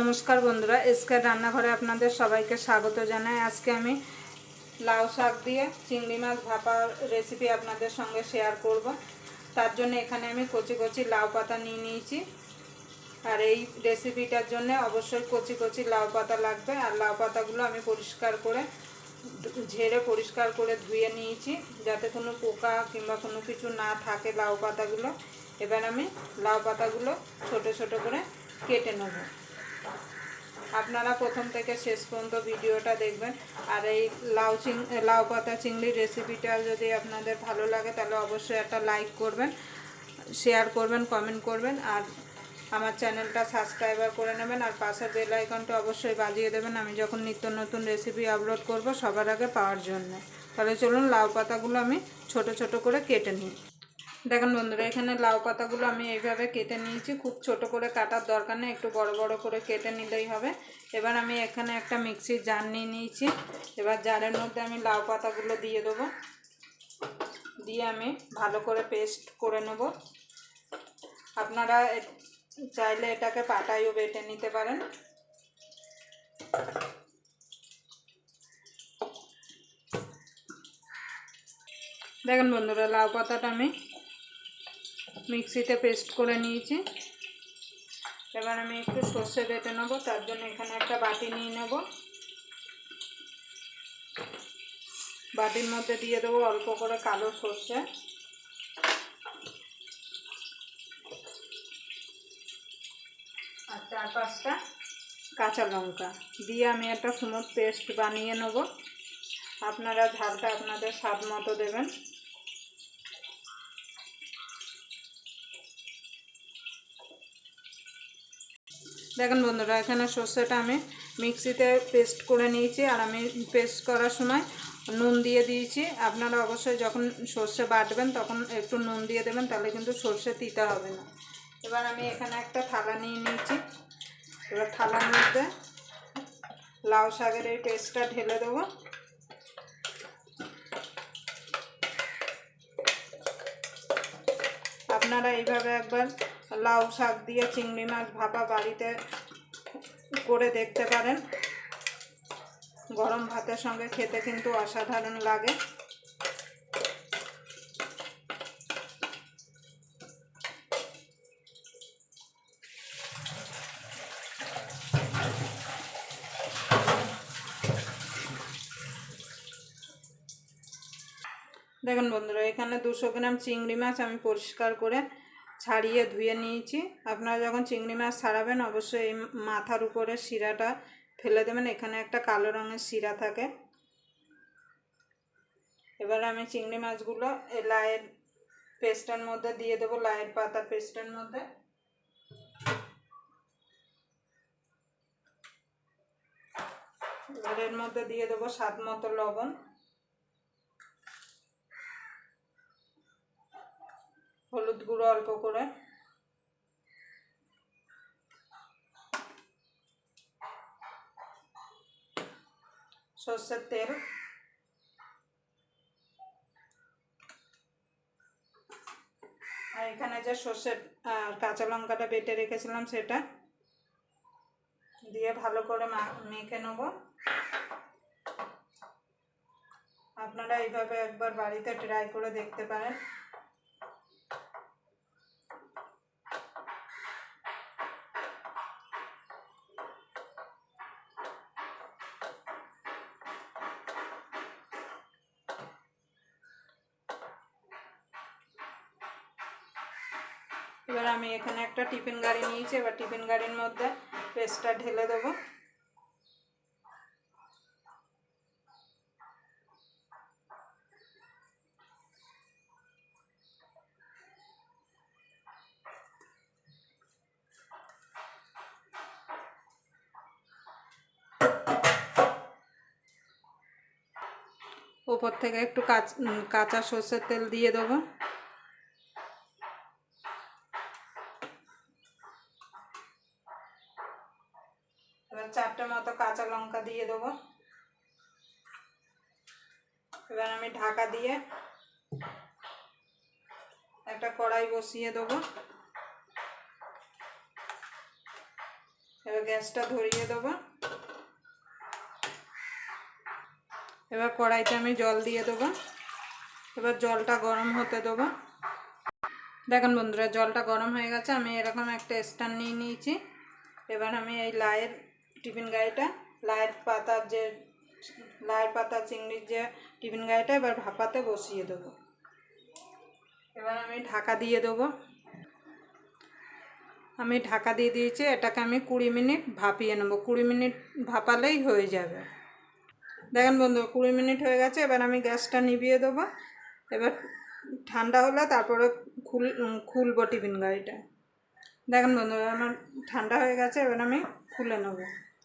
নমস্কার বন্ধুরা এসকে রান্নাঘরে আপনাদের সবাইকে স্বাগত জানাই। আজকে আমি লাউ শাক দিয়ে চিংড়ি মাছ ভাপার রেসিপি আপনাদের সঙ্গে শেয়ার করব। তার জন্য এখানে আমি কচি কচি লাউ পাতা নিয়ে নিয়েছি। আর এই রেসিপিটার জন্য অবশ্যই কচি কচি লাউ পাতা লাগবে। আর লাউ পাতাগুলো আমি পরিষ্কার করে, ঝেড়ে পরিষ্কার করে ধুয়ে নিয়েছি। যাতে কোনো পোকা কিংবা কোনো কিছু না থাকে লাউ পাতাগুলো। এবার আমি লাউ পাতাগুলো ছোট ছোট করে কেটে নেব। আপনারা প্রথম থেকে শেষ পর্যন্ত ভিডিওটা দেখবেন। আর এই লাউ চিং, লাউ পাতা চিংড়ির রেসিপিটা যদি আপনাদের ভালো লাগে, তাহলে অবশ্যই একটা লাইক করবেন শেয়ার করবেন কমেন্ট করবেন, আর আমার চ্যানেলটা সাবস্ক্রাইবার করে নেবেন, আর পাশের বেল আইকনটা অবশ্যই বাজিয়ে দেবেন। আমি যখন নিত্য নতুন রেসিপি আপলোড করব সবার আগে পাওয়ার জন্য। তাহলে চলুন লাউ পাতাগুলো আমি ছোট ছোট করে কেটে নিই। দেখেন বন্ধুরা, এখানে লাউ পাতাগুলো আমি এইভাবে কেটে নিয়েছি। খুব ছোট করে কাটার দরকার নেই, একটু বড় বড় করে কেটে নিলেই হবে। এবার আমি এখানে একটা মিক্সির জার নিয়ে নিয়েছি। এবার জারের মধ্যে আমি লাউ পাতাগুলো দিয়ে দেবো। দিয়ে আমি ভালো করে পেস্ট করে নেব। আপনারা চাইলে এটাকে পাটাইও বেটে নিতে পারেন। দেখেন বন্ধুরা, লাউ পাতাটা আমি মিক্সিতে পেস্ট করে নিয়েছি। এবার আমি একটু সর্ষে বেটে নেব, তার জন্য এখানে একটা বাটি নিয়ে নেব। বাটির মধ্যে দিয়ে দেবো অল্প করে কালো সর্ষে। আর চার পাঁচটা কাঁচা লঙ্কা। দিয়ে আমি একটা স্মুথ পেস্ট বানিয়ে নেব। আপনারা ঝালটা আপনাদের স্বাদ মতো দেবেন। দেখেন বন্ধুরা, এখানে সর্ষেটা আমি মিক্সিতে পেস্ট করে নিয়েছি আর আমি পেস্ট করার সময় নুন দিয়ে দিয়েছি। আপনারা অবশ্যই যখন সর্ষে বাটবেন তখন একটু নুন দিয়ে দেবেন, তাহলে কিন্তু সর্ষে তিতা হবে না। এবার আমি এখানে একটা থালা নিয়ে নিয়েছি। এবার থালার মধ্যে লাউ শাকের এই পেস্টটা ঢেলে দেবো। আপনারা এইভাবে একবার লাউ শাক দিয়ে চিংড়ি মাছ ভাপা বাড়িতে করে দেখতে পারেন। গরম ভাতের সঙ্গে খেতে কিন্তু অসাধারণ লাগে। দেখুন বন্ধুরা, এখানে দুশো গ্রাম চিংড়ি মাছ আমি পরিষ্কার করে ছাড়িয়ে ধুয়ে নিয়েছি। আপনারা যখন চিংড়ি মাছ ছাড়াবেন, অবশ্যই এই মাথার উপরে শিরাটা ফেলে দেবেন। এখানে একটা কালো রঙের শিরা থাকে। এবার আমি চিংড়ি মাছগুলো এই লায়ের পেস্টের মধ্যে দিয়ে দেবো লায়ের পাতার পেস্টের মধ্যে। এবার এর মধ্যে দিয়ে দেবো স্বাদ মতো লবণ। হলুদ গুঁড়ো অল্প করে। সর্ষের তেল। আর এখানে যে সর্ষের কাঁচা লঙ্কাটা বেটে রেখেছিলাম সেটা দিয়ে ভালো করে মেখে নেব। আপনারা এইভাবে একবার বাড়িতে ট্রাই করে দেখতে পারেন। এবার আমি এখানে একটা টিফিন গাড়ি নিয়েছি, এবার টিফিন গাড়ির মধ্যে পেস্টটা ঢেলে দেবো। ওপর থেকে একটু কাঁচ- সর্ষের তেল দিয়ে দেবো এবার চারটে মতো কাঁচা লঙ্কা দিয়ে দেবো। এবার আমি ঢাকা দিয়ে একটা কড়াই বসিয়ে দেবো। এবার গ্যাসটা ধরিয়ে দেবো। এবার কড়াইতে আমি জল দিয়ে দেবো। এবার জলটা গরম হতে দেবো। দেখুন বন্ধুরা, জলটা গরম হয়ে গেছে, আমি এরকম একটা স্ট্যান্ড নিয়ে নিয়েছি। এবার আমি এই লায়ের টিফিন গাড়িটা লায়ের পাতার যে লায়ের পাতা, চিংড়ির যে টিফিন গাড়িটা এবার ভাপাতে বসিয়ে দেবো। এবার আমি ঢাকা দিয়ে দেবো। আমি ঢাকা দিয়ে দিয়েছি, এটাকে আমি কুড়ি মিনিট ভাপিয়ে নেব। কুড়ি মিনিট ভাপালেই হয়ে যাবে। দেখেন বন্ধু কুড়ি মিনিট হয়ে গেছে, এবার আমি গ্যাসটা নিভিয়ে দেবো। এবার ঠান্ডা হলে তারপরে খুল খুলবো টিফিন গাড়িটা। দেখেন বন্ধু আমার ঠান্ডা হয়ে গেছে, এবার আমি খুলে নেব।